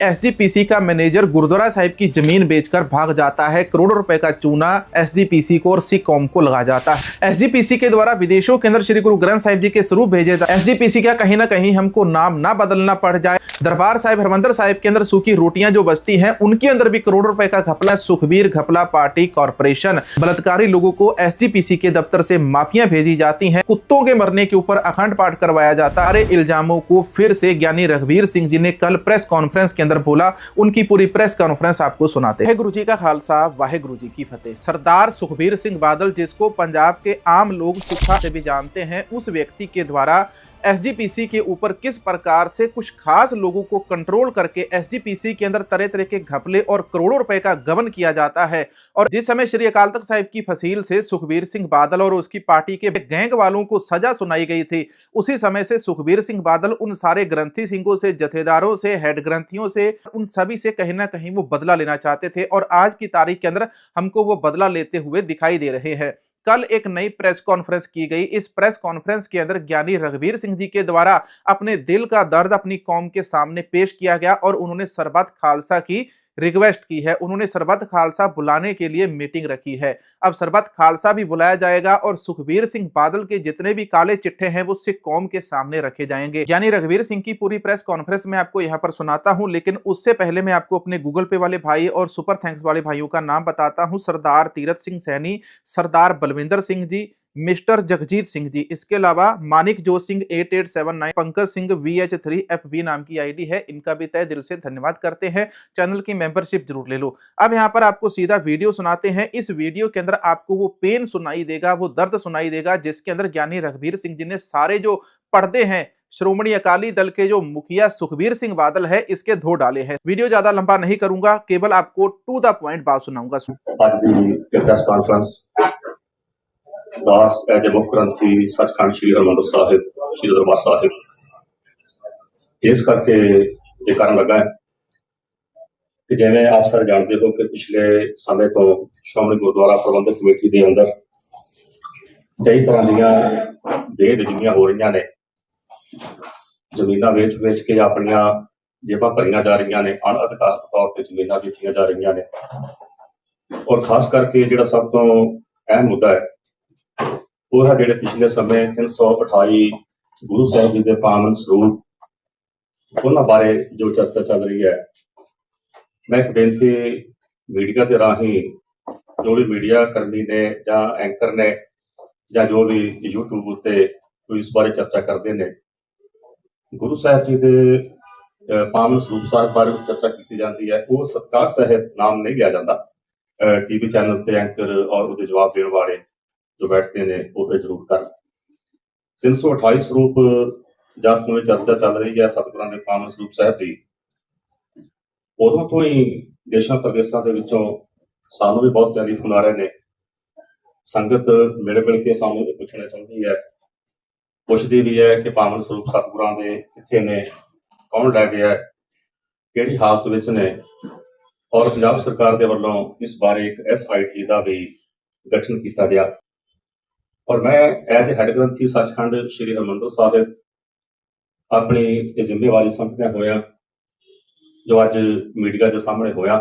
SGPC का manager gurdwara Sahib की ज़मीन बेचकर भाग जाता है। करोड़ों रुपए का चूना एसजीपीसी को और सिख कौम को लगा जाता है। एसजीपीसी के द्वारा विदेशों के अंदर श्री गुरु ग्रंथ साहिब जी के स्वरूप भेजे एसजीपीसी का कहीं ना कहीं हमको नाम ना बदलना पड़ जाए। दरबार साहिब, हरमंदर साहिब के अंदर सूखी रोटियाँ जो बचती हैं, उनके अंदर भी करोड़ों रुपए का घपला सुखबीर घपला पार्टी कॉरपोरेशन, बलात्कारी लोगों को एसजीपीसी के दफ्तर से माफियाँ भेजी जाती हैं। कुत्तों के मरने के ऊपर अखंड पाठ करवाया जाता है। इल्जामों को फिर से ज्ञानी रघुवीर सिंह जी ने कल प्रेस कॉन्फ्रेंस के अंदर बोला, उनकी पूरी प्रेस कॉन्फ्रेंस आपको सुनाते हैं। गुरु जी का खालसा वाहे गुरु जी की फतेह। सरदार सुखबीर सिंह बादल, जिसको पंजाब के आम लोग सुखा से भी जानते हैं, उस व्यक्ति के द्वारा एसजीपीसी के ऊपर किस प्रकार से कुछ खास लोगों को कंट्रोल करके एसजीपीसी के अंदर तरह तरह के घपले और करोड़ों रुपए का गबन किया जाता है? और जिस समय श्री अकाल तख्त साहिब की फसील से सुखबीर सिंह बादल और उसकी पार्टी के गैंग वालों को सजा सुनाई गई थी, उसी समय से सुखबीर सिंह बादल उन सारे ग्रंथी सिंहों से, जथेदारों से हेड ग्रंथियों से, उन सभी से कहीं ना कहीं वो बदला लेना चाहते थे और आज की तारीख के अंदर हमको वो बदला लेते हुए दिखाई दे रहे हैं। कल एक नई प्रेस कॉन्फ्रेंस की गई इस प्रेस कॉन्फ्रेंस के अंदर ज्ञानी रघुवीर सिंह जी के द्वारा अपने दिल का दर्द अपनी कौम के सामने पेश किया गया और उन्होंने सरबत खालसा की रिक्वेस्ट की है। उन्होंने सरबत खालसा बुलाने के लिए मीटिंग रखी है। अब सरबत खालसा भी बुलाया जाएगा और सुखबीर सिंह बादल के जितने भी काले चिट्ठे हैं, वो सिख कौम के सामने रखे जाएँगे। यानी रघुवीर सिंह की पूरी प्रेस कॉन्फ्रेंस में आपको यहाँ पर सुनाता हूँ, लेकिन उससे पहले मैं आपको अपने गूगल पे वाले भाई और सुपर थैंक्स वाले भाइयों का नाम बताता हूँ। सरदार तीरथ सिंह सैनी, सरदार बलविंदर सिंह जी मिस्टर जगजीत सिंह जी। इसके अलावा मानिक जो Singh eight eight seven nine Pankaj Singh V H three F B नाम की आईडी है। इनका भी तय दिल से धन्यवाद करते हैं। चैनल की मेंबरशिप ज़रूर ले लो। अब यहाँ पर आपको सीधा वीडियो सुनाते हैं। इस वीडियो के अंदर आपको वो पेन सुनाई देगा, वो दर्द सुनाई देगा, जिसके अंदर ज्ञानी रघबीर सिंह जी ने सारे जो पर्दे हैं, श्रोमणी अकाली दल के जो मुखिया सुखबीर सिंह बादल है, इसके धो डाले हैं। वीडियो ज़्यादा लंबा नहीं करूँगा, केवल आपको टू द पॉइंट बात सुनाऊँगा। प्रेस कॉन्फ्रेंस ਦਾਸ ਐਜ ਮੁੱਖ ਗ੍ਰੰਥੀ ਸੱਚਖੰਡ ਸ੍ਰੀ ਹਰਿਮੰਦਰ ਸਾਹਿਬ, ਸ੍ਰੀ ਦਰਬਾਰ ਸਾਹਿਬ। ਇਸ ਕਰਕੇ ਇਹ ਕਰਨ ਲੱਗਾ ਹੈ ਕਿ ਜਿਵੇਂ ਆਪ ਸਾਰੇ ਜਾਣਦੇ ਹੋ ਕਿ ਪਿਛਲੇ ਸਮੇਂ ਤੋਂ ਸ਼੍ਰੋਮਣੀ ਗੁਰਦੁਆਰਾ ਪ੍ਰਬੰਧਕ ਕਮੇਟੀ ਦੇ ਅੰਦਰ ਕਈ ਤਰ੍ਹਾਂ ਦੀਆਂ ਬੇਦਜੀਆਂ ਹੋ ਰਹੀਆਂ ਨੇ। ਜ਼ਮੀਨਾਂ ਵੇਚ-ਵੇਚ ਕੇ ਆਪਣੀਆਂ ਜੇਬਾਂ ਭਰੀਆਂ ਜਾ ਰਹੀਆਂ ਨੇ ਅਣਅਧਿਕਾਰਤ ਤੌਰ ਤੇ ਜ਼ਮੀਨਾਂ ਵੇਚੀਆਂ ਜਾ ਰਹੀਆਂ ਨੇ। ਔਰ ਖਾਸ ਕਰਕੇ ਜਿਹੜਾ ਸਭ ਤੋਂ ਅਹਿਮ ਮੁੱਦਾ ਹੈ ਉਹ ਹੈ ਜਿਹੜੇ ਪਿਛਲੇ ਸਮੇਂ 328 ਗੁਰੂ ਸਾਹਿਬ ਜੀ ਦੇ ਪਾਵਨ ਸਰੂਪ, ਉਹਨਾਂ ਬਾਰੇ ਜੋ ਚਰਚਾ ਚੱਲ ਰਹੀ ਹੈ, ਮੈਂ ਇੱਕ ਬੇਨਤੀ ਮੀਡੀਆ ਦੇ ਰਾਹੀਂ, ਜੋ ਵੀ ਮੀਡੀਆ ਕਰਮੀ ਨੇ ਜਾਂ ਐਂਕਰ ਨੇ ਜਾਂ ਜੋ ਵੀ YouTube ਉੱਤੇ ਕੋਈ ਇਸ ਬਾਰੇ ਚਰਚਾ ਕਰਦੇ ਨੇ, ਗੁਰੂ ਸਾਹਿਬ ਜੀ ਦੇ ਪਾਵਨ ਸਰੂਪ ਸਾਹਿਬ ਬਾਰੇ ਚਰਚਾ ਕੀਤੀ ਜਾਂਦੀ ਹੈ, ਉਹ ਸਤਕਾਰ ਸਹਿਤ ਨਾਮ ਨਹੀਂ ਲਿਆ ਜਾਂਦਾ। ਟੀਵੀ ਚੈਨਲ ਤੇ ਐਂਕਰ ਔਰ ਉਹਦੇ ਜਵਾਬ ਦੇਣ ਵਾਲੇ ਜੋ ਬੈਠਦੇ ਨੇ, ਉਹ ਇਹ ਜ਼ਰੂਰ ਕਰਨ 328 ਸਰੂਪ, ਜਦ ਤੋਂ ਇਹ ਚਰਚਾ ਚੱਲ ਰਹੀ ਹੈ ਸਤਿਗੁਰਾਂ ਦੇ ਪਾਵਨ ਸਰੂਪ ਸਾਹਿਬ ਦੀ, ਉਦੋਂ ਤੋਂ ਹੀ ਦੇਸ਼ਾਂ ਪ੍ਰਦੇਸ਼ਾਂ ਦੇ ਵਿੱਚੋਂ ਸਾਨੂੰ ਵੀ ਬਹੁਤ ਟੈਲੀਫੋਨ ਆ ਰਹੇ ਨੇ। ਸੰਗਤ ਮਿਲ ਮਿਲ ਕੇ ਸਾਨੂੰ ਇਹ ਪੁੱਛਣਾ ਚਾਹੁੰਦੀ ਹੈ। ਪੁੱਛਦੀ ਵੀ ਹੈ ਕਿ ਪਾਵਨ ਸਰੂਪ ਸਤਿਗੁਰਾਂ ਦੇ ਕਿੱਥੇ ਨੇ? ਕੌਣ ਲੈ ਗਿਆ? ਕਿਹੜੀ ਹਾਲਤ ਵਿੱਚ ਨੇ? ਔਰ ਪੰਜਾਬ ਸਰਕਾਰ ਦੇ ਵੱਲੋਂ ਇਸ ਬਾਰੇ ਇੱਕ ਐਸਆਈਟੀ ਦਾ ਵੀ ਗਠਨ ਕੀਤਾ ਗਿਆ। ਔਰ ਮੈਂ ਐਜ ਹੈਡ ਗ੍ਰੰਥੀ ਸੱਚਖੰਡ ਸ੍ਰੀ ਹਰਿਮੰਦਰ ਸਾਹਿਬ ਆਪਣੀ ਇਹ ਜ਼ਿੰਮੇਵਾਰੀ ਸਮਝਦਿਆਂ ਹੋਇਆ, ਜੋ ਅੱਜ ਮੀਡੀਆ ਦੇ ਸਾਹਮਣੇ ਹੋਇਆ,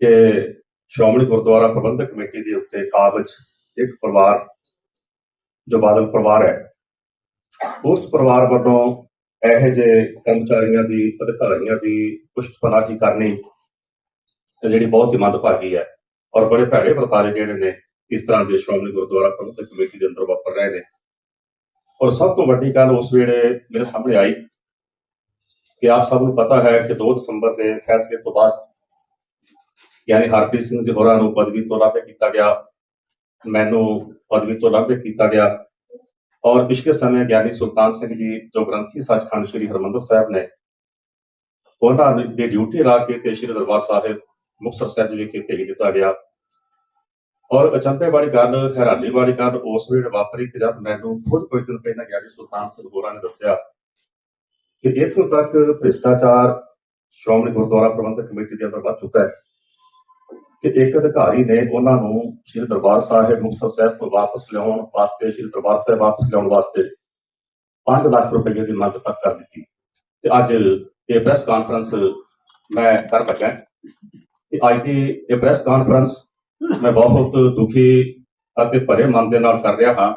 ਕਿ ਸ਼੍ਰੋਮਣੀ ਗੁਰਦੁਆਰਾ ਪ੍ਰਬੰਧਕ ਕਮੇਟੀ ਦੇ ਉੱਤੇ ਕਾਬਜ ਇੱਕ ਪਰਿਵਾਰ, ਜੋ ਬਾਦਲ ਪਰਿਵਾਰ ਹੈ, ਉਸ ਪਰਿਵਾਰ ਵੱਲੋਂ ਇਹੋ ਜਿਹੇ ਕਰਮਚਾਰੀਆਂ ਦੀ, ਅਧਿਕਾਰੀਆਂ ਦੀ ਪੁਸ਼ਤਪਨਾਹੀ ਕਰਨੀ ਜਿਹੜੀ ਬਹੁਤ ਹੀ ਮੰਦਭਾਗੀ ਹੈ, ਔਰ ਬੜੇ ਭੈੜੇ ਵਰਤਾਰੇ ਜਿਹੜੇ ਨੇ ਇਸ ਤਰ੍ਹਾਂ ਦੇ ਸ਼੍ਰੋਮਣੀ ਗੁਰਦੁਆਰਾ ਪ੍ਰਬੰਧਕ ਕਮੇਟੀ ਦੇ ਅੰਦਰ ਵਾਪਰ ਰਹੇ ਨੇ। ਔਰ ਸਭ ਤੋਂ ਵੱਡੀ ਗੱਲ ਉਸ ਵੇਲੇ ਮੇਰੇ ਸਾਹਮਣੇ ਆਈ ਕਿ ਆਪ ਸਭ ਨੂੰ ਪਤਾ ਹੈ ਕਿ 2 ਦਸੰਬਰ ਦੇ ਫੈਸਲੇ ਤੋਂ ਬਾਅਦ ਯਾਨੀ ਹਰਪ੍ਰੀਤ ਸਿੰਘ ਜੀ ਹੋਰਾਂ ਨੂੰ ਪਦਵੀ ਤੋਂ ਲਾਭੇ ਕੀਤਾ ਗਿਆ, ਮੈਨੂੰ ਪਦਵੀ ਤੋਂ ਲਾਭੇ ਕੀਤਾ ਗਿਆ ਔਰ ਪਿਛਲੇ ਸਮੇਂ ਗਿਆਨੀ ਸੁਲਤਾਨ ਸਿੰਘ ਜੀ ਜੋ ਗ੍ਰੰਥੀ ਸੱਚਖੰਡ ਸ੍ਰੀ ਹਰਿਮੰਦਰ ਸਾਹਿਬ ਨੇ ਉਹਨਾਂ ਦੇ ਡਿਊਟੀ ਲਾ ਕੇ ਤੇ ਸ੍ਰੀ ਦਰਬਾਰ ਸਾਹਿਬ ਮੁਕਤਸਰ ਸਾਹਿਬ ਜੀ ਵਿਖੇ ਭੇਜ ਦਿੱਤਾ ਗਿਆ। ਔਰ ਅਚੰਭੇ ਵਾਲੀ ਗੱਲ ਹੈਰਾਨੀ ਵਾਲੀ ਗੱਲ ਉਸ ਵੇਲੇ ਵਾਪਰੀ ਕਿ ਜਦ ਮੈਨੂੰ ਖੁਦ ਕੋਈ ਦਿਨ ਪਹਿਲਾਂ ਗਿਆਨੀ ਸੁਲਤਾਨ ਸਿੰਘ ਹੋਰਾਂ ਨੇ ਦੱਸਿਆ ਕਿ ਇੱਥੋਂ ਤੱਕ ਭ੍ਰਿਸ਼ਟਾਚਾਰ ਸ਼੍ਰੋਮਣੀ ਗੁਰਦੁਆਰਾ ਪ੍ਰਬੰਧਕ ਕਮੇਟੀ ਦੇ ਅੰਦਰ ਵੱਧ ਚੁੱਕਾ ਹੈ ਕਿ ਇੱਕ ਅਧਿਕਾਰੀ ਨੇ ਉਹਨਾਂ ਨੂੰ ਸ੍ਰੀ ਦਰਬਾਰ ਸਾਹਿਬ, ਮੁਕਤਸਰ ਸਾਹਿਬ ਤੋਂ ਵਾਪਸ ਲਿਆਉਣ ਵਾਸਤੇ, ਸ੍ਰੀ ਦਰਬਾਰ ਸਾਹਿਬ ਵਾਪਸ ਲਿਆਉਣ ਵਾਸਤੇ 5 ਲੱਖ ਰੁਪਏ ਦੀ ਮੰਗ ਤੱਕ ਕਰ ਦਿੱਤੀ। ਤੇ ਅੱਜ ਇਹ ਪ੍ਰੈਸ ਕਾਨਫਰੰਸ ਮੈਂ ਕਰ ਲੱਗਾ ਤੇ ਅੱਜ ਦੀ ਇਹ ਪ੍ਰੈਸ ਕਾਨਫਰੰਸ ਮੈਂ ਬਹੁਤ ਦੁਖੀ ਅਤੇ ਭਰੇ ਮਨ ਦੇ ਨਾਲ ਕਰ ਰਿਹਾ ਹਾਂ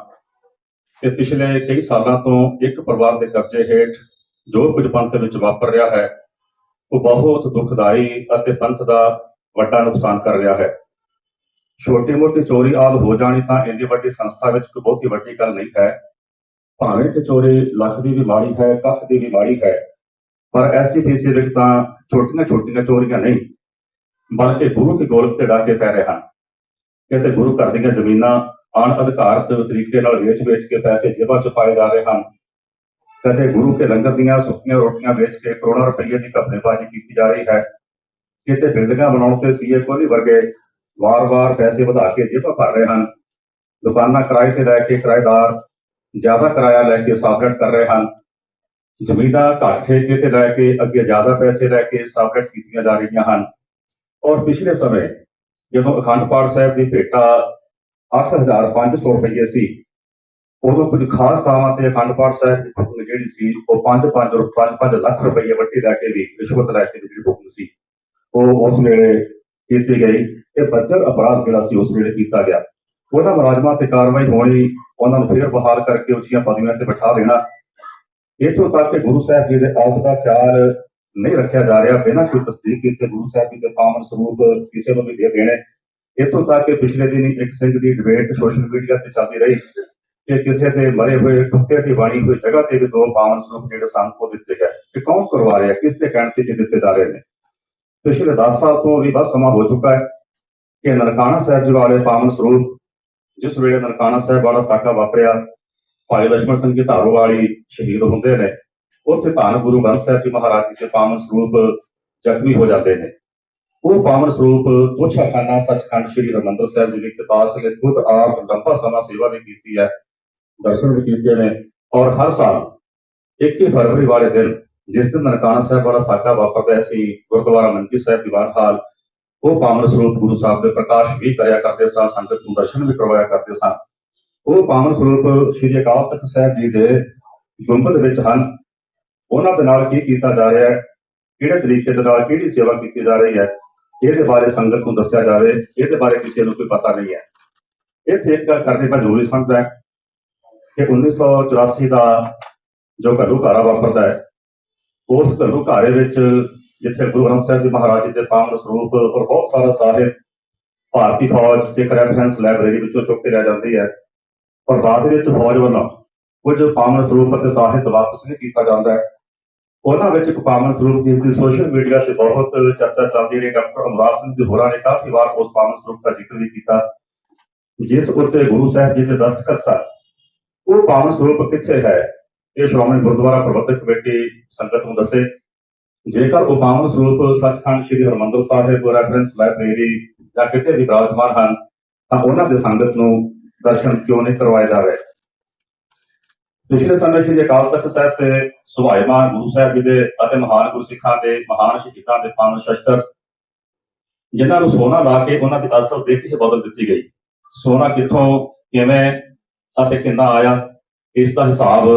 ਕਿ ਪਿਛਲੇ ਕਈ ਸਾਲਾਂ ਤੋਂ ਇੱਕ ਪਰਿਵਾਰ ਦੇ ਕਬਜ਼ੇ ਹੇਠ ਜੋ ਕੁਝ ਪੰਥ ਵਿੱਚ ਵਾਪਰ ਰਿਹਾ ਹੈ, ਉਹ ਬਹੁਤ ਦੁਖਦਾਈ ਅਤੇ ਪੰਥ ਦਾ ਵੱਡਾ ਨੁਕਸਾਨ ਕਰ ਰਿਹਾ ਹੈ। ਛੋਟੀ ਮੋਟੀ ਚੋਰੀ ਆਦ ਹੋ ਜਾਣੀ ਤਾਂ ਇੰਨੀ ਵੱਡੀ ਸੰਸਥਾ ਵਿੱਚ ਕੋਈ ਬਹੁਤੀ ਵੱਡੀ ਗੱਲ ਨਹੀਂ ਹੈ। ਭਾਵੇਂ ਕਿ ਚੋਰੀ ਲੱਖ ਦੀ ਵੀ ਮਾੜੀ ਹੈ, ਕੱਖ ਦੀ ਵੀ ਮਾੜੀ ਹੈ, ਪਰ ਐਸਜੀਪੀਸੀ ਵਿੱਚ ਤਾਂ ਛੋਟੀਆਂ ਛੋਟੀਆਂ ਚੋਰੀਆਂ ਨਹੀਂ, ਬਲਕਿ ਗੁਰੂ ਕੇ ਗੋਲਕ ਤੇ ਡਾਕੇ ਪੈ ਰਹੇ ਹਨ। ਕਿਤੇ ਗੁਰੂ ਘਰ ਦੀਆਂ ਜ਼ਮੀਨਾਂ ਅਣ ਅਧਿਕਾਰਤ ਤਰੀਕੇ ਨਾਲ ਵੇਚ-ਵੇਚ ਕੇ ਪੈਸੇ ਜੇਬਾਂ 'ਚ ਪਾਏ ਜਾ ਰਹੇ ਹਨ। ਕਦੇ ਗੁਰੂ ਕੇ ਲੰਗਰ ਦੀਆਂ ਸੁੱਕੀਆਂ ਰੋਟੀਆਂ ਵੇਚ ਕੇ ਕਰੋੜਾਂ ਰੁਪਏ ਦੀ ਘਪਲੇਬਾਜ਼ੀ ਕੀਤੀ ਜਾ ਰਹੀ ਹੈ। ਕਿਤੇ ਬਿਲਡਿੰਗਾਂ ਬਣਾਉਣ ਤੇ ਸੀਏ ਕੋਹਲੀ ਵਰਗੇ ਵਾਰ-ਵਾਰ ਪੈਸੇ ਵਧਾ ਕੇ ਜੇਬਾਂ ਭਰ ਰਹੇ ਹਨ। ਦੁਕਾਨਾਂ ਕਿਰਾਏ ਤੇ ਲੈ ਕੇ ਕਿਰਾਏਦਾਰ ਜ਼ਿਆਦਾ ਕਿਰਾਇਆ ਲੈ ਕੇ ਸਾਫਰੇਟ ਕਰ ਰਹੇ ਹਨ। ਜ਼ਮੀਨਾਂ ਘੱਟ ਠੇਕੇ ਤੇ ਲੈ ਕੇ ਅੱਗੇ ਜ਼ਿਆਦਾ ਪੈਸੇ ਲੈ ਕੇ ਸਾਫਰੇਟ ਕੀਤੀਆਂ ਜਾ ਰਹੀਆਂ ਹਨ। ਔਰ ਪਿਛਲੇ ਸਮੇਂ ਜਦੋਂ ਅਖੰਡ ਪਾਠ ਸਾਹਿਬ ਦੀ ਭੇਟਾ 8500 ਰੁਪਏ ਸੀ ਉਦੋਂ ਕੁਝ ਖਾਸ ਥਾਵਾਂ ਤੇ ਅਖੰਡ ਪਾਠ ਸਾਹਿਬ ਦੀ ਬੁਕਿੰਗ ਜਿਹੜੀ ਸੀ, ਉਹ 5-5 5-5 ਲੱਖ ਰੁਪਏ ਵੱਟੀ ਲੈ ਕੇ ਵੀ ਰਿਸ਼ਵਤ ਲੈ ਕੇ ਵੀ ਜਿਹੜੀ ਬੁਕਿੰਗ ਸੀ, ਉਹ ਉਸ ਵੇਲੇ ਕੀਤੀ ਗਈ। ਇਹ ਬੱਜਰ ਅਪਰਾਧ ਜਿਹੜਾ ਸੀ, ਉਸ ਵੇਲੇ ਕੀਤਾ ਗਿਆ। ਉਹਨਾਂ ਮੁਲਾਜ਼ਮਾਂ ਤੇ ਕਾਰਵਾਈ ਹੋਣੀ, ਉਹਨਾਂ ਨੂੰ ਫਿਰ ਬਹਾਲ ਕਰਕੇ ਉੱਚੀਆਂ ਪਦਵੀਆਂ ਤੇ ਬਿਠਾ ਦੇਣਾ। ਇੱਥੋਂ ਤੱਕ ਕਿ ਗੁਰੂ ਸਾਹਿਬ ਜੀ ਦੇ ਆਪ ਦਾ ਚਾਰ ਨਹੀਂ ਰੱਖਿਆ ਜਾ ਰਿਹਾ, ਬਿਨਾਂ ਕੋਈ ਤਸਦੀਕ ਕੀਤੇ ਗੁਰੂ ਸਾਹਿਬ ਜੀ ਦੇ ਪਾਵਨ ਸਰੂਪ ਕਿਸੇ ਨੂੰ ਵੀ ਦੇ ਦੇਣੇ। ਇਤੋਂ ਤੱਕ ਕਿ ਪਿਛਲੇ ਦਿਨ ਇੱਕ ਸਿੰਘ ਦੀ ਡਿਬੇਟ ਸੋਸ਼ਲ ਮੀਡੀਆ ਤੇ ਚੱਲਦੀ ਰਹੀ ਕਿ ਕਿਸੇ ਦੇ ਮਰੇ ਹੋਏ ਕੁੱਤੇ ਦੀ ਬਾਣੀ ਕੋਈ ਜਗ੍ਹਾ ਤੇ ਵੀ ਦੋ ਪਾਵਨ ਸਰੂਪ ਜਿਹੜੇ ਸੰਤ ਕੋ ਦਿੱਤੇ ਗਏ। ਤੇ ਕੌਣ ਕਰਵਾ ਰਿਹਾ, ਕਿਸ ਦੇ ਕਹਿਣ ਤੇ ਇਹ ਦਿੱਤੇ ਜਾ ਰਹੇ ਨੇ? ਪਿਛਲੇ 10 ਸਾਲ ਤੋਂ ਵੀ ਬਸ ਸਮਾਂ ਹੋ ਚੁੱਕਾ ਹੈ ਕਿ ਨਰਕਾਣਾ ਸਾਹਿਬ ਜੀ ਵਾਲੇ ਪਾਵਨ ਸਰੂਪ, ਜਿਸ ਵੇਲੇ ਨਰਕਾਣਾ ਸਾਹਿਬ ਵਾਲਾ ਸਾਕਾ ਵਾਪਰਿਆ, ਭਾਈ ਲక్ష్మణ ਸਿੰਘ ਜੀ ਧਾਰੋ ਵਾਲੀ ਸ਼ਹੀਦ ਹੁੰਦੇ ਨੇ। ਉੱਥੇ ਧੰਨ ਗੁਰੂ ਗ੍ਰੰਥ ਸਾਹਿਬ ਜੀ ਮਹਾਰਾਜ ਜੀ ਦੇ ਪਾਵਨ ਸਰੂਪ ਜ਼ਖਮੀ ਹੋ ਜਾਂਦੇ ਨੇ। ਉਹ ਪਾਵਨ ਸਰੂਪ ਤੋਛਾ ਸੱਚਖੰਡ ਸ੍ਰੀ ਹਰਿਮੰਦਰ ਸਾਹਿਬ ਜੀ ਵਿਖੇ ਦਾਸ ਨੇ ਖੁਦ ਆਪ ਲੰਬਾ ਸਮਾਂ ਸੇਵਾ ਵੀ ਕੀਤੀ ਹੈ, ਦਰਸ਼ਨ ਵੀ ਕੀਤੇ ਨੇ ਔਰ ਹਰ ਸਾਲ 21 ਫਰਵਰੀ ਵਾਲੇ ਦਿਨ ਜਿਸ ਦਿਨ ਨਨਕਾਣਾ ਸਾਹਿਬ ਵਾਲਾ ਸਾਕਾ ਵਾਪਰਦਾ ਸੀ ਗੁਰਦੁਆਰਾ ਮੰਜੀ ਸਾਹਿਬ ਦੀਵਾਨ ਹਾਲ ਉਹ ਪਾਵਨ ਸਰੂਪ ਗੁਰੂ ਸਾਹਿਬ ਦੇ ਪ੍ਰਕਾਸ਼ ਵੀ ਕਰਿਆ ਕਰਦੇ ਸਨ ਸੰਗਤ ਨੂੰ ਦਰਸ਼ਨ ਵੀ ਕਰਵਾਇਆ ਕਰਦੇ ਸਨ ਉਹ ਪਾਵਨ ਸਰੂਪ ਸ੍ਰੀ ਅਕਾਲ ਤਖਤ ਸਾਹਿਬ ਜੀ ਦੇ ਗੁੰਬਦ ਵਿੱਚ ਹਨ। ਉਹਨਾਂ ਦੇ ਨਾਲ ਕੀ ਕੀਤਾ ਜਾ ਰਿਹਾ ਹੈ? ਕਿਹੜੇ ਤਰੀਕੇ ਦੇ ਨਾਲ ਕਿਹੜੀ ਸੇਵਾ ਕੀਤੀ ਜਾ ਰਹੀ ਹੈ? ਇਹਦੇ ਬਾਰੇ ਸੰਗਤ ਨੂੰ ਦੱਸਿਆ ਜਾਵੇ। ਇਹਦੇ ਬਾਰੇ ਕਿਸੇ ਨੂੰ ਕੋਈ ਪਤਾ ਨਹੀਂ ਹੈ। ਇਹ ਇੱਕ ਗੱਲ ਕਰਨੀ ਮੈਂ ਜ਼ਰੂਰੀ ਸਮਝਦਾ ਹੈ ਕਿ 1984 ਦਾ ਜੋ ਘੱਲੂ ਘਾਰਾ ਵਾਪਰਦਾ ਹੈ, ਉਸ ਘੱਲੂ ਘਾਰੇ ਵਿੱਚ ਜਿੱਥੇ ਗੁਰੂ ਗ੍ਰੰਥ ਸਾਹਿਬ ਜੀ ਮਹਾਰਾਜ ਜੀ ਦੇ ਪਾਵਨ ਸਰੂਪ ਔਰ ਬਹੁਤ ਸਾਰਾ ਸਾਹਿਬ ਭਾਰਤੀ ਫੌਜ, ਸਿੱਖ ਰੈਫਰੈਂਸ ਲਾਇਬ੍ਰੇਰੀ ਵਿੱਚੋਂ ਚੁੱਕ ਕੇ ਲੈ ਜਾਂਦੀ ਹੈ ਔਰ ਬਾਅਦ ਵਿੱਚ ਫੌਜ ਵੱਲੋਂ ਕੁਝ ਪਾਵਨ ਸਰੂਪ ਅਤੇ ਸਾਹਿਤ ਵਾਪਸ ਨਹੀਂ ਕੀਤਾ ਜਾਂਦਾ ਹੈ। ਉਹਨਾਂ ਵਿੱਚ ਪਾਵਨ ਸਰੂਪ ਜਿਸ ਦੀ ਸੋਸ਼ਲ ਮੀਡੀਆ ਤੇ ਬਹੁਤ ਚਰਚਾ ਚੱਲਦੀ ਰਹੀ, ਡਾਕਟਰ ਅਮਰਾਜ ਸਿੰਘ ਜੀ ਹੋਰਾਂ ਨੇ ਕਾਫੀ ਵਾਰ ਉਸ ਪਾਵਨ ਸਰੂਪ ਦਾ ਜ਼ਿਕਰ ਵੀ ਕੀਤਾ। ਜਿਸ ਉੱਤੇ ਗੁਰੂ ਸਾਹਿਬ ਜੀ ਦੇ ਦਸਤਖਤ ਸਨ, ਉਹ ਪਾਵਨ ਸਰੂਪ ਕਿੱਥੇ ਹੈ। ਇਹ ਸ਼੍ਰੋਮਣੀ ਗੁਰਦੁਆਰਾ ਪ੍ਰਬੰਧਕ ਕਮੇਟੀ ਸੰਗਤ ਨੂੰ ਦੱਸੇ। ਜੇਕਰ ਉਹ ਪਾਵਨ ਸਰੂਪ ਸੱਚਖੰਡ ਸ੍ਰੀ ਹਰਿਮੰਦਰ ਸਾਹਿਬ ਰੈਫਰੈਂਸ ਲਾਇਬ੍ਰੇਰੀ ਜਾਂ ਕਿਤੇ ਵੀ ਵਿਰਾਜਮਾਨ ਹਨ, ਤਾਂ ਉਹਨਾਂ ਦੇ ਸੰਗਤ ਨੂੰ ਦਰਸ਼ਨ ਕਿਉਂ ਨਹੀਂ ਕਰਵਾਏ ਜਾਵੇ? ਪਿਛਲੇ ਸਮੇਂ ਸ੍ਰੀ ਅਕਾਲ ਤਖਤ ਸਾਹਿਬ ਤੇ ਸੁਭਾਇਮਾਨ ਗੁਰੂ ਸਾਹਿਬ ਜੀ ਦੇ ਅਤੇ ਮਹਾਨ ਗੁਰਸਿੱਖਾਂ ਦੇ, ਮਹਾਨ ਸ਼ਹੀਦਾਂ ਦੇ ਪਾਵਨ ਸ਼ਸਤਰ, ਜਿਨ੍ਹਾਂ ਨੂੰ ਸੋਨਾ ਲਾ ਕੇ ਉਹਨਾਂ ਦੀ ਅਸਲ ਦਿੱਖ ਹੀ ਬਦਲ ਦਿੱਤੀ ਗਈ। ਸੋਨਾ ਕਿੱਥੋਂ, ਕਿਵੇਂ ਅਤੇ ਕਿੰਨਾ ਆਇਆ, ਇਸ ਦਾ ਹਿਸਾਬ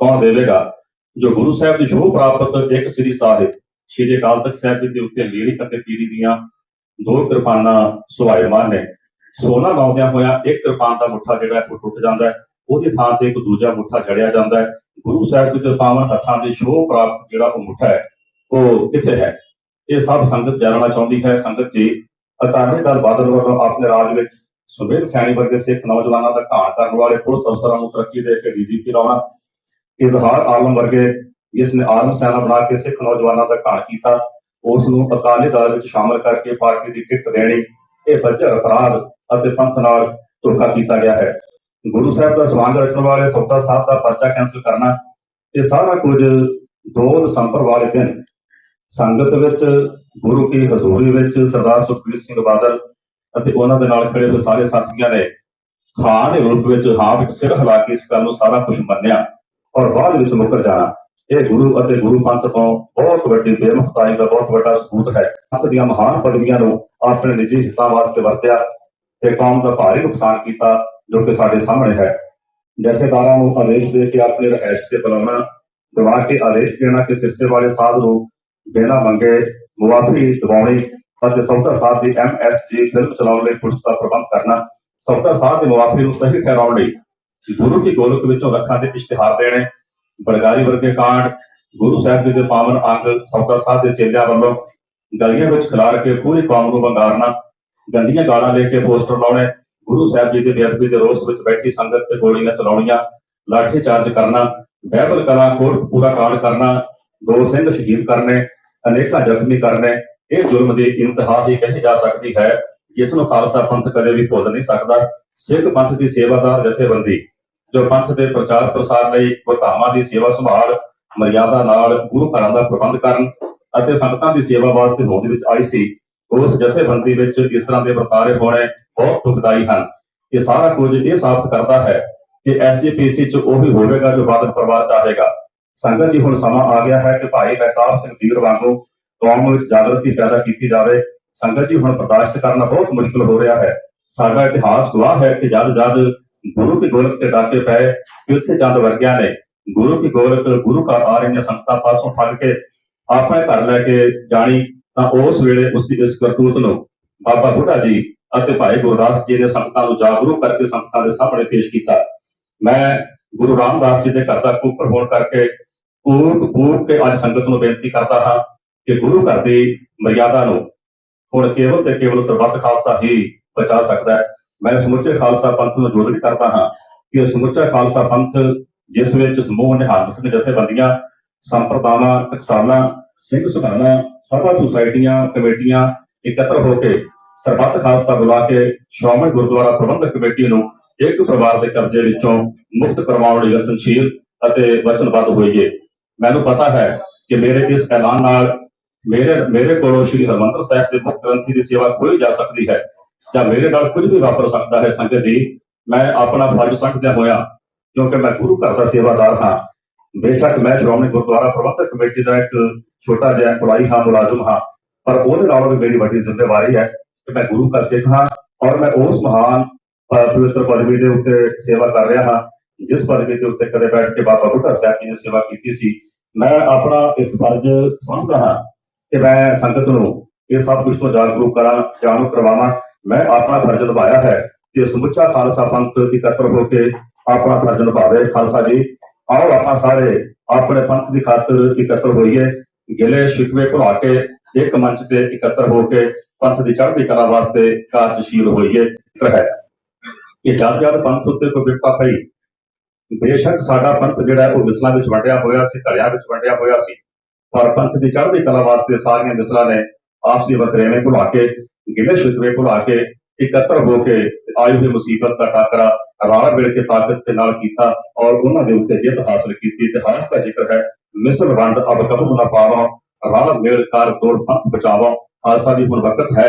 ਕੌਣ ਦੇਵੇਗਾ? ਜੋ ਗੁਰੂ ਸਾਹਿਬ ਦੀ ਸ਼ੋਭ ਪ੍ਰਾਪਤ ਇੱਕ ਸ੍ਰੀ ਸਾਹਿਬ, ਸ੍ਰੀ ਅਕਾਲ ਤਖਤ ਸਾਹਿਬ ਜੀ ਦੇ ਉੱਤੇ ਲੀੜੀ ਅਤੇ ਪੀਰੀ ਦੀਆਂ ਦੋ ਕਿਰਪਾਨਾਂ ਸੁਭਾਇਮਾਨ ਨੇ। ਸੋਨਾ ਲਾਉਂਦਿਆਂ ਹੋਇਆ ਇੱਕ ਕਿਰਪਾਨ ਦਾ ਮੁੱਠਾ ਜਿਹੜਾ ਉਹ ਟੁੱਟ ਜਾਂਦਾ ਹੈ। ਉਹਦੇ ਥਾਂ ਤੇ ਇੱਕ ਦੂਜਾ ਮੁੱਠਾ ਜੜਿਆ ਜਾਂਦਾ ਹੈ। ਗੁਰੂ ਸਾਹਿਬ ਦੇ ਪਾਵਨ ਹੱਥਾਂ ਦੇ ਸ਼ੋਭ ਪ੍ਰਾਪਤ ਜਿਹੜਾ ਉਹ ਮੁੱਠਾ ਹੈ, ਉਹ ਕਿੱਥੇ ਹੈ? ਇਹ ਸਭ ਸੰਗਤ ਜਾਣਨਾ ਚਾਹੁੰਦੀ ਹੈ। ਸੰਗਤ ਜੀ, ਅਕਾਲੀ ਦਲ ਬਾਦਲ ਵੱਲੋਂ ਆਪਣੇ ਰਾਜ ਵਿੱਚ ਸੁਬੇਦ ਸੈਣੀ ਵਰਗੇ ਸਿੱਖ ਨੌਜਵਾਨਾਂ ਦਾ ਘਾਣ ਕਰਨ ਵਾਲੇ ਪੁਲਿਸ ਅਫਸਰਾਂ ਨੂੰ ਤਰੱਕੀ ਦੇ ਕੇ ਡੀਜੀਪੀ ਲਾਉਣਾ ਇਜ਼ਹਾਰ ਆਲਮ ਵਰਗੇ ਜਿਸ ਨੇ ਆਲਮ ਸੈਨਾ ਬਣਾ ਕੇ ਸਿੱਖ ਨੌਜਵਾਨਾਂ ਦਾ ਘਾਣ ਕੀਤਾ। ਉਸ ਨੂੰ ਅਕਾਲੀ ਦਲ ਵਿੱਚ ਸ਼ਾਮਲ ਕਰਕੇ ਪਾਰਟੀ ਦੀ ਟਿਕਟ ਦੇਣੀ, ਇਹ ਬੱਜਰ ਅਪਰਾਧ ਅਤੇ ਪੰਥ ਨਾਲ ਧੋਖਾ ਕੀਤਾ ਗਿਆ ਹੈ। ਗੁਰੂ ਸਾਹਿਬ ਦਾ ਸਵਾਂਗ ਰੱਖਣ ਵਾਲੇ ਸੌਦਾ ਸਾਹਿਬ ਦਾ ਪਰਚਾ ਕੈਂਸਲ ਕਰਨਾ, ਇਹ ਸਾਰਾ ਕੁਝ 2 ਦਸੰਬਰ ਵਾਲੇ ਦਿਨ ਸੰਗਤ ਵਿੱਚ, ਗੁਰੂ ਕੀ ਹਜ਼ੂਰੀ ਵਿੱਚ ਸਰਦਾਰ ਸੁਖਬੀਰ ਸਿੰਘ ਬਾਦਲ ਅਤੇ ਉਹਨਾਂ ਦੇ ਨਾਲ ਖੜੇ ਹੋਏ ਸਾਰੇ ਸਾਥੀਆਂ ਨੇ ਹਾਂ ਦੇ ਰੂਪ ਵਿੱਚ ਹਾਂ ਵਿੱਚ ਸਿਰ ਹਿਲਾ ਕੇ ਇਸ ਗੱਲ ਨੂੰ ਸਾਰਾ ਕੁਝ ਮੰਨਿਆ ਔਰ ਬਾਅਦ ਵਿੱਚ ਮੁੱਕਰ ਜਾਣਾ। ਇਹ ਗੁਰੂ ਅਤੇ ਗੁਰੂ ਪੰਥ ਤੋਂ ਬਹੁਤ ਵੱਡੀ ਬੇਮਖਤਾਈ ਦਾ ਬਹੁਤ ਵੱਡਾ ਸਬੂਤ ਹੈ। ਪੰਥ ਦੀਆਂ ਮਹਾਨ ਪਦਵੀਆਂ ਨੂੰ ਆਪਣੇ ਨਿੱਜੀ ਹਿੱਤਾਂ ਵਾਸਤੇ ਵਰਤਿਆ ਤੇ ਕੌਮ ਦਾ ਭਾਰੀ ਨੁਕਸਾਨ ਕੀਤਾ। ਜੋ ਕਿ ਸਾਡੇ ਸਾਹਮਣੇ ਹੈ। ਜਥੇਦਾਰਾਂ ਨੂੰ ਆਦੇਸ਼ ਦੇ ਕੇ ਆਪਣੇ ਰਹਿਸ਼ ਤੇ ਬੁਲਾਉਣਾ ਦਵਾ ਕੇ ਆਦੇਸ਼ ਦੇਣਾ ਕਿ ਸਿੱਸੇ ਵਾਲੇ ਸਾਧ ਨੂੰ ਬਿਨਾਂ ਮੰਗੇ, ਮੁਆਫੀ ਦਵਾਉਣੀ ਅਤੇ ਸੌਤਾ ਸਾਹਿਬ ਦੀ ਐਮਐਸਜੀ ਫਿਲਮ ਚਲਾਉਣ ਲਈ ਕੁਝ ਦਾ ਪ੍ਰਬੰਧ ਕਰਨਾ ਸੌਤਾ ਸਾਹਿਬ ਦੀ ਮੁਆਫੀ ਨੂੰ ਸਹੀ ਠਹਿਰਾਉਣ ਲਈ ਗੁਰੂ ਕੀ ਗੋਲਕ ਵਿੱਚੋਂ ਰੱਖਾਂ ਦੇ ਇਸ਼ਤਿਹਾਰ ਦੇਣੇ ਬਲਗਾਰੀ ਵਰਗੇ ਕਾਂਡ, ਗੁਰੂ ਸਾਹਿਬ ਦੇ ਜੋ ਪਾਵਨ ਅੰਗ ਸੌਤਾ ਸਾਹਿਬ ਦੇ ਚੇਲਿਆਂ ਵੱਲੋਂ ਗਲੀਆਂ ਵਿੱਚ ਖਿਲਾਰ ਕੇ ਪੂਰੀ ਕੌਮ ਨੂੰ ਵੰਗਾਰਨਾ, ਗੰਦੀਆਂ ਗਾਲਾਂ ਲੈ ਕੇ ਪੋਸਟਰ ਲਾਉਣੇ ਗੁਰੂ ਸਾਹਿਬ ਜੀ ਦੇ ਬੇਅਦਬੀ ਦੇ ਰੋਸ ਵਿੱਚ ਬੈਠੀ ਸੰਗਤ ਤੇ ਗੋਲੀਆਂ ਚਲਾਉਣੀਆਂ, ਲਾਠੀ ਚਾਰਜ ਕਰਨਾ ਬਾਈਬਲ ਕਲਾ ਕੋਟ ਪੂਰਾ ਕਾਂਡ ਕਰਨਾ, ਦੋ ਸਿੰਘ ਸ਼ਹੀਦ ਕਰਨੇ, ਅਨੇਕਾਂ ਜ਼ਖਮੀ ਕਰਨੇ, ਇਹ ਜ਼ੁਲਮ ਦੀ ਇੰਤਹਾ ਹੀ ਕਹੀ ਜਾ ਸਕਦੀ ਹੈ, ਜਿਸ ਨੂੰ ਖਾਲਸਾ ਪੰਥ ਕਦੇ ਵੀ ਭੁੱਲ ਨਹੀਂ ਸਕਦਾ। ਸਿੱਖ ਪੰਥ ਦੀ ਸੇਵਾਦਾਰ ਜਥੇਬੰਦੀ, ਜੋ ਪੰਥ ਦੇ ਪ੍ਰਚਾਰ ਪ੍ਰਸਾਰ ਲਈ ਗੁਰਧਾਮਾਂ ਦੀ ਸੇਵਾ ਸੰਭਾਲ, ਮਰਿਆਦਾ ਨਾਲ ਗੁਰੂ ਘਰਾਂ ਦਾ ਪ੍ਰਬੰਧ ਕਰਨ ਅਤੇ ਸੰਗਤਾਂ ਦੀ ਸੇਵਾ ਵਾਸਤੇ ਹੋਂਦ ਵਿੱਚ ਆਈ ਸੀ, ਉਸ ਜਥੇਬੰਦੀ ਵਿੱਚ ਇਸ ਤਰ੍ਹਾਂ ਦੇ ਵਰਤਾਰੇ ਹੋਣੇ ਬਹੁਤ ਦੁਖਦਾਈ ਹਨ। ਇਹ ਸਾਰਾ ਕੁਝ ਇਹ ਸਾਬਤ ਕਰਦਾ ਹੈ ਕਿ ਐਸਜੀਪੀਸੀ ਚ ਉਹੀ ਹੋਵੇਗਾ ਜੋ ਬਾਦਲ ਪਰਿਵਾਰ ਚਾਹੇਗਾ। ਸੰਗਤ ਜੀ, ਹੁਣ ਸਮਾਂ ਆ ਗਿਆ ਹੈ ਕਿ ਭਾਈ ਮਹਿਤਾਬ ਸਿੰਘ ਦੀਰ ਵਾਂਗੂ ਕੌਮ ਵਿੱਚ ਜਾਗਰਤੀ ਪੈਦਾ ਕੀਤੀ ਜਾਵੇ। ਸੰਗਤ ਜੀ, ਹੁਣ ਬਰਦਾਸ਼ਤ ਕਰਨਾ ਬਹੁਤ ਮੁਸ਼ਕਲ ਹੋ ਰਿਹਾ ਹੈ। ਸਾਡਾ ਇਤਿਹਾਸ ਗਵਾਹ ਹੈ ਕਿ ਜਦ ਜਦ ਗੁਰੂ ਕੀ ਗੋਲਕ ਤੇ ਡਾਕੇ ਪਏ ਕਿ ਉੱਥੇ ਚੰਦ ਵਰਗਿਆਂ ਨੇ ਗੁਰੂ ਕੀ ਗੋਲਕ, ਗੁਰੂ ਘਰ ਆ ਰਹੀਆਂ ਸੰਗਤਾਂ ਪਾਸੋਂ ਠੱਗ ਕੇ ਆਪਣੇ ਘਰ ਲੈ ਕੇ ਜਾਣੀ, ਤਾਂ ਉਸ ਵੇਲੇ ਉਸ ਦੀ ਇਸ ਕਰਤੂਤ ਨੂੰ ਬਾਬਾ ਬੁੱਢਾ ਜੀ ਅਤੇ ਭਾਈ ਗੁਰਦਾਸ ਜੀ ਨੇ ਸੰਗਤਾਂ ਨੂੰ ਜਾਗਰੂਕ ਕਰਕੇ ਸੰਗਤਾਂ ਦੇ ਸਾਹਮਣੇ ਪੇਸ਼ ਕੀਤਾ। ਮੈਂ ਗੁਰੂ ਰਾਮਦਾਸ ਜੀ ਦੇ ਘਰ ਦਾ ਕੁੱਕਰ ਹੋਣ ਕਰਕੇ ਪੂਰ ਪੂਰ ਕੇ ਅੱਜ ਸੰਗਤ ਨੂੰ ਬੇਨਤੀ ਕਰਦਾ ਹਾਂ ਕਿ ਗੁਰੂ ਘਰ ਦੀ ਮਰਿਆਦਾ ਨੂੰ ਹੁਣ ਕੇਵਲ ਤੇ ਕੇਵਲ ਸਰਬੱਤ ਖਾਲਸਾ ਹੀ ਬਚਾ ਸਕਦਾ ਹੈ। ਮੈਂ ਸਮੁੱਚੇ ਖਾਲਸਾ ਪੰਥ ਨੂੰ ਜੋੜਨ ਕਰਦਾ ਹਾਂ ਕਿ ਸਮੁੱਚਾ ਖਾਲਸਾ ਪੰਥ, ਜਿਸ ਵਿੱਚ ਸਮੂਹ ਨਿਹੰਗ ਸਿੰਘ ਜਥੇਬੰਦੀਆਂ, ਸੰਪਰਦਾਵਾਂ ਟਕਸਾਲਾਂ ਸਿੰਘ ਸੁਖਾਨਾ ਸਭਾ ਸੁਸਾਇਟੀਆਂ, ਕਮੇਟੀਆਂ ਇਕੱਤਰ ਹੋ ਕੇ ਸਰਬੱਤ ਖਾਲਸਾ ਬੁਲਾ ਕੇ ਸ਼੍ਰੋਮਣੀ ਗੁਰਦੁਆਰਾ ਪ੍ਰਬੰਧਕ ਕਮੇਟੀ ਨੂੰ ਇੱਕ ਪਰਿਵਾਰ ਦੇ ਕਰਜ਼ੇ ਵਿੱਚੋਂ ਮੁਕਤ ਕਰਵਾਉਣ ਲਈ ਯਤਨਸ਼ੀਲ ਅਤੇ ਵਚਨਬੱਧ ਹੋਈਏ। ਮੈਨੂੰ ਪਤਾ ਹੈ ਕਿ ਮੇਰੇ ਇਸ ਐਲਾਨ ਨਾਲ ਮੇਰੇ ਮੇਰੇ ਕੋਲੋਂ ਸ਼੍ਰੀ ਹਰਮੰਦਰ ਸਾਹਿਬ ਦੇ ਮੁੱਖ ਗ੍ਰੰਥੀ ਦੀ ਸੇਵਾ ਖੋਈ ਜਾ ਸਕਦੀ ਹੈ ਜਾਂ ਮੇਰੇ ਨਾਲ ਕੁਝ ਵੀ ਵਾਪਰ ਸਕਦਾ ਹੈ। ਸੰਗਤ ਜੀ, ਮੈਂ ਆਪਣਾ ਫਰਜ਼ ਸਮਝਦਿਆਂ ਹੋਇਆ, ਕਿਉਂਕਿ ਮੈਂ ਗੁਰੂ ਘਰ ਦਾ ਸੇਵਾਦਾਰ ਹਾਂ, ਬੇਸ਼ੱਕ ਮੈਂ ਸ਼੍ਰੋਮਣੀ ਗੁਰਦੁਆਰਾ ਪ੍ਰਬੰਧਕ ਕਮੇਟੀ ਦਾ ਇੱਕ ਛੋਟਾ ਜਿਹਾ employee ਹਾਂ, ਮੁਲਾਜ਼ਮ ਹਾਂ, ਪਰ ਉਹਦੇ ਨਾਲੋਂ ਵੀ ਮੇਰੀ ਵੱਡੀ ਜ਼ਿੰਮੇਵਾਰੀ ਹੈ ਕਿ ਮੈਂ ਗੁਰੂ ਘਰ ਸਿੱਖ ਹਾਂ ਔਰ ਮੈਂ ਉਸ ਮਹਾਨ ਪਵਿੱਤਰ ਪਦਵੀ ਦੇ ਉੱਤੇ ਸੇਵਾ ਕਰ ਰਿਹਾ ਹਾਂ। ਜਿਸ ਪਦਵੀ ਦੇ ਉੱਤੇ ਕਦੇ ਬੈਠ ਕੇ ਬਾਬਾ ਬੁੱਢਾ ਸਾਹਿਬ ਜੀ ਨੇ ਸੇਵਾ ਕੀਤੀ ਸੀ, ਮੈਂ ਆਪਣਾ ਇਸ ਫਰਜ਼ ਸਮਝਦਾ ਹਾਂ ਕਿ ਮੈਂ ਸੰਗਤ ਨੂੰ ਇਹ ਸਭ ਕੁਝ ਤੋਂ ਜਾਗਰੂਕ ਕਰਾਂ, ਜਾਣੂ ਕਰਵਾਵਾਂ। ਮੈਂ ਆਪਣਾ ਫਰਜ਼ ਨਿਭਾਇਆ ਹੈ ਤੇ ਸਮੁੱਚਾ ਖਾਲਸਾ ਪੰਥ ਇਕੱਤਰ ਹੋ ਕੇ ਆਪਣਾ ਫਰਜ਼ ਨਿਭਾਵੇ। ਖਾਲਸਾ ਜੀ, ਆਓ ਆਪਾਂ ਸਾਰੇ ਆਪਣੇ ਪੰਥ ਦੀ ਖਾਤਰ ਇਕੱਤਰ ਹੋਈਏ। ਗਿਲੇ ਸ਼ਿਕਵੇ ਭੁਲਾ ਕੇ ਇੱਕ ਮੰਚ ਤੇ ਇਕੱਤਰ ਹੋ ਕੇ ਪੰਥ ਦੀ ਚੜ੍ਹਦੀ ਕਲਾ ਵਾਸਤੇ ਕਾਰਜਸ਼ੀਲ ਹੋਈਏ ਇੱਕ ਹੈ ਕਿ ਜਦ ਜਦ ਪੰਥ ਉੱਤੇ ਕੋਈ ਪਈ, ਬੇਸ਼ੱਕ ਸਾਡਾ ਪੰਥ ਜਿਹੜਾ ਉਹ ਮਿਸਲਾਂ ਵਿੱਚ ਵੰਡਿਆ ਹੋਇਆ ਸੀ, ਧੜਿਆਂ ਵਿੱਚ ਵੰਡਿਆ ਹੋਇਆ ਸੀ। ਪਰ ਪੰਥ ਦੀ ਚੜ੍ਹਦੀ ਕਲਾ ਵਾਸਤੇ ਸਾਰੀਆਂ ਮਿਸਲਾਂ ਨੇ ਆਪਸੀ ਵਖਰੇਵੇਂ ਭੁਲਾ ਕੇ, ਗਿਲੇ ਸ਼ਿਕਵੇ ਭੁਲਾ ਕੇ, ਇਕੱਤਰ ਹੋ ਕੇ ਆਈ ਹੋਈ ਮੁਸੀਬਤ ਦਾ ਟਾਕਰਾ ਰਲ ਮਿਲ ਕੇ ਤਾਕਤ ਦੇ ਨਾਲ ਕੀਤਾ ਔਰ ਉਹਨਾਂ ਦੇ ਉੱਤੇ ਜਿੱਤ ਹਾਸਲ ਕੀਤੀ। ਇਤਿਹਾਸ ਦਾ ਜ਼ਿਕਰ ਹੈ, ਮਿਸਲ ਵੰਡ ਅਬ ਕਬੂ ਨਾ ਪਾਵਾਂ, ਰਲ ਮਿਲ ਕਰ ਤੋੜ ਪੰਥ ਬਚਾਵਾਂ। ਖਾਲਸਾ ਦੀ ਹੁਣ ਹੈ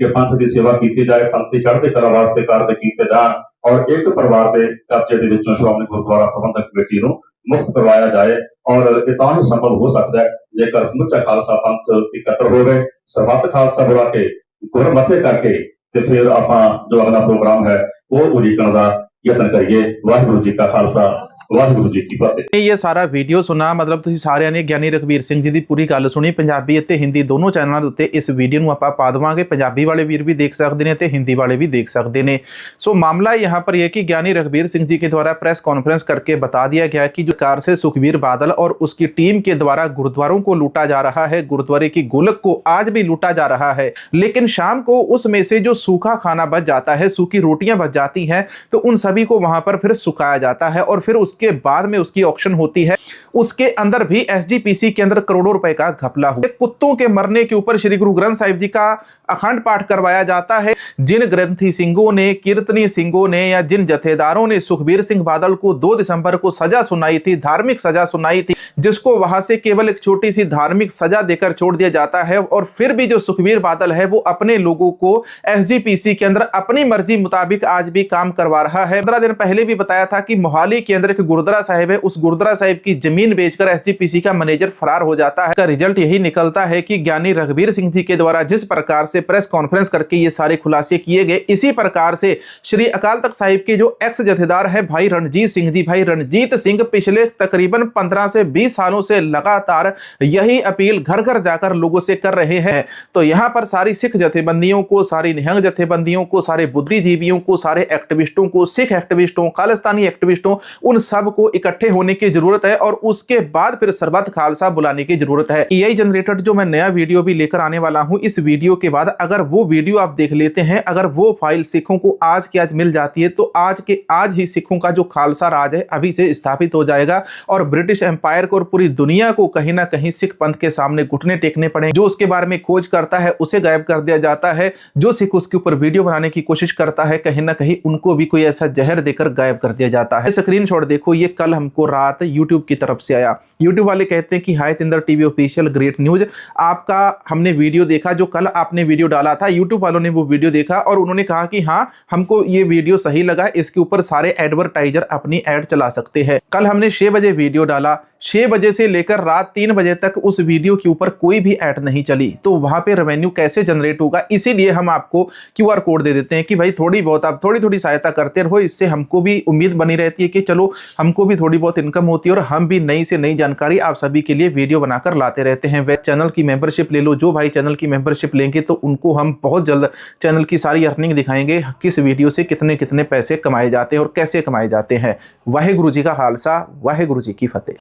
ਕਿ ਪੰਥ ਦੀ ਸੇਵਾ ਕੀਤੀ ਜਾਏ, ਪੰਥ ਦੀ ਚੜ੍ਹਦੀ ਕਲਾ ਵਾਸਤੇ ਕਾਰਜ ਕੀਤੇ ਜਾਣ ਔਰ ਇੱਕ ਪਰਿਵਾਰ ਦੇ ਕਬਜ਼ੇ ਦੇ ਵਿੱਚੋਂ ਸ਼੍ਰੋਮਣੀ ਗੁਰਦੁਆਰਾ ਪ੍ਰਬੰਧਕ ਕਮੇਟੀ ਨੂੰ ਮੁਕਤ ਕਰਵਾਇਆ ਜਾਏ ਔਰ ਇਹ ਤਾਂ ਹੀ ਸੰਭਵ ਹੋ ਸਕਦਾ ਹੈ ਜੇਕਰ ਸਮੁੱਚਾ ਖਾਲਸਾ ਪੰਥ ਇਕੱਤਰ ਹੋਵੇ ਸਰਬੱਤ ਖਾਲਸਾ ਬੁਲਾ ਕੇ ਗੁਰ ਕਰਕੇ ਤੇ ਫਿਰ ਆਪਾਂ ਜੋ ਅਗਲਾ ਪ੍ਰੋਗਰਾਮ ਹੈ, ਉਹ ਉਲੀਕਣ ਦਾ ਯਤਨ ਕਰੀਏ। ਵਾਹਿਗੁਰੂ ਜੀ ਕਾ ਖਾਲਸਾ। ਵਾਹਿਗੁਰੂ ਜੀ ਕੀ ਫਤਿਹ ਇਹ ਇਹ ਸਾਰਾ ਵੀਡੀਓ ਸੁਣਾ ਮਤਲਬ ਤੁਸੀਂ ਸਾਰਿਆਂ ਨੇ ਗਿਆਨੀ ਰਘਬੀਰ ਸਿੰਘ ਜੀ ਦੀ ਪੂਰੀ ਗੱਲ ਸੁਣੀ ਪੰਜਾਬੀ ਅਤੇ ਹਿੰਦੀ ਦੋਨੋਂ ਚੈਨਲਾਂ ਦੇ ਉੱਤੇ ਇਸ ਵੀਡੀਓ ਨੂੰ ਆਪਾਂ ਪਾ ਦੇਵਾਂਗੇ ਪੰਜਾਬੀ ਵਾਲੇ ਵੀਰ ਵੀ ਦੇਖ ਸਕਦੇ ਨੇ ਤੇ ਹਿੰਦੀ ਵਾਲੇ भी देख सकते हैं सो मामला यहाँ पर यह कि ज्ञानी रघबीर सिंह जी के द्वारा प्रेस कॉन्फ्रेंस करके बता दिया गया कि जो कार से सुखबीर बादल और उसकी टीम के द्वारा गुरुद्वारों को लूटा जा रहा है गुरुद्वारे की गोलक को आज भी लूटा जा रहा है लेकिन शाम को उसमें से जो सूखा खाना बच जाता है सूखी रोटियां बच जाती हैं तो उन सभी को वहां पर फिर सुखाया जाता है और फिर उसके बाद में उसकी ऑक्शन होती है उसके अंदर भी एसजीपीसी के अंदर करोड़ों रुपए का घपला हुआ कुत्तों के मरने के ऊपर श्री गुरु ग्रंथ साहिब जी का अखंड पाठ करवाया जाता है। जिन ग्रंथी सिंहों ने, कीर्तनी सिंहों ने या जिन जथेदारों ने सुखबीर सिंह बादल को 2 दिसंबर को सजा सुनाई थी, धार्मिक सजा सुनाई थी, जिसको वहाँ से केवल एक छोटी सी धार्मिक सजा देकर छोड़ दिया जाता है और फिर भी जो सुखबीर बादल है, वो अपने लोगों को एसजीपीसी के अंदर अपनी मर्ज़ी मुताबिक आज भी काम करवा रहा है। पंद्रह दिन पहले भी बताया था कि मोहाली के अंदर एक गुरुद्वारा साहिब है, उस गुरुद्वारा साहिब की ज़मीन बेचकर एसजीपीसी का मैनेजर फरार हो जाता है। रिज़ल्ट यही निकलता है कि ज्ञानी रघुवीर सिंह जी के द्वारा जिस प्रकार से प्रेस कॉन्फ्रेंस करके ये सारे खुलासे किए गए। इसी प्रकार से श्री अकाल तख्त साहिब के जो एक्स जथेदार है, भाई रणजीत सिंह जी, भाई रणजीत सिंह पिछले तकरीबन 15 से 20 सालों से लगातार यही अपील घर घर जाकर लोगों से कर रहे हैं। तो यहाँ पर सारी सिख जथेबंदियों को, सारी निहंग जथेबंदियों को, सारे बुद्धिजीवियों को, सारे एक्टिविस्टों को, सिख एक्टिविस्टों, खालिस्तानी एक्टिविस्टों, उन सबको इकट्ठे होने की ज़रूरत है और उसके बाद फिर सरबत खालसा बुलाने की ज़रूरत है। एआई जनरेटेड जो मैं नया वीडियो भी लेकर आने वाला हूँ, इस वीडियो के बाद अगर वो वीडियो आप देख लेते हैं, अगर वो फ़ाइल सिखों को आज की आज मिल जाती है तो आज के आज ही सिखों का जो खालसा राज है, अभी से स्थापित हो जाएगा और ब्रिटिश एम्पायर को और पूरी दुनिया को कहीं ना कहीं सिख पंथ के सामने घुटने टेकने पड़े। जो उसके बारे में खोज करता है, उसे गायब कर दिया जाता है। जो सिख उसके ऊपर वीडियो बनाने की कोशिश करता है, कहीं ना कहीं उनको भी कोई ऐसा जहर देकर गायब कर दिया जाता है। स्क्रीन देखो, ये कल हमको रात यूट्यूब की तरफ़ से आया। यूट्यूब वाले कहते हैं कि hi Tinder TV official great news, आपका हमने वीडियो देखा, जो कल आपने वीडियो डाला था यूट्यूब वालों ने वो वीडियो देखा और उन्होंने कहा कि हाँ हमको ये वीडियो सही लगा इसके ऊपर सारे एडवर्टाइजर अपनी एड चला सकते हैं कल हमने छह बजे वीडियो डाला छह बजे से लेकर रात तीन बजे तक उस वीडियो के ऊपर कोई भी ऐड नहीं चली। तो वहाँ पे रेवेन्यू कैसे जनरेट होगा? इसीलिए हम आपको क्यूआर कोड दे देते हैं कि भाई थोड़ी बहुत आप थोड़ी थोड़ी सहायता करते रहो, इससे हमको भी उम्मीद बनी रहती है कि चलो, हमको भी थोड़ी बहुत इनकम होती है और हम भी नई से नई जानकारी आप सभी के लिए वीडियो बनाकर लाते रहते हैं। वे चैनल की मेंबरशिप ले लो, जो भाई चैनल की मेंबरशिप लेंगे तो उनको हम बहुत जल्द चैनल की सारी अर्निंग दिखाएँगे, किस वीडियो से कितने कितने पैसे कमाए जाते हैं और कैसे कमाए जाते हैं। वाहे गुरु जी का खालसा वाहे गुरु जी की फतेह।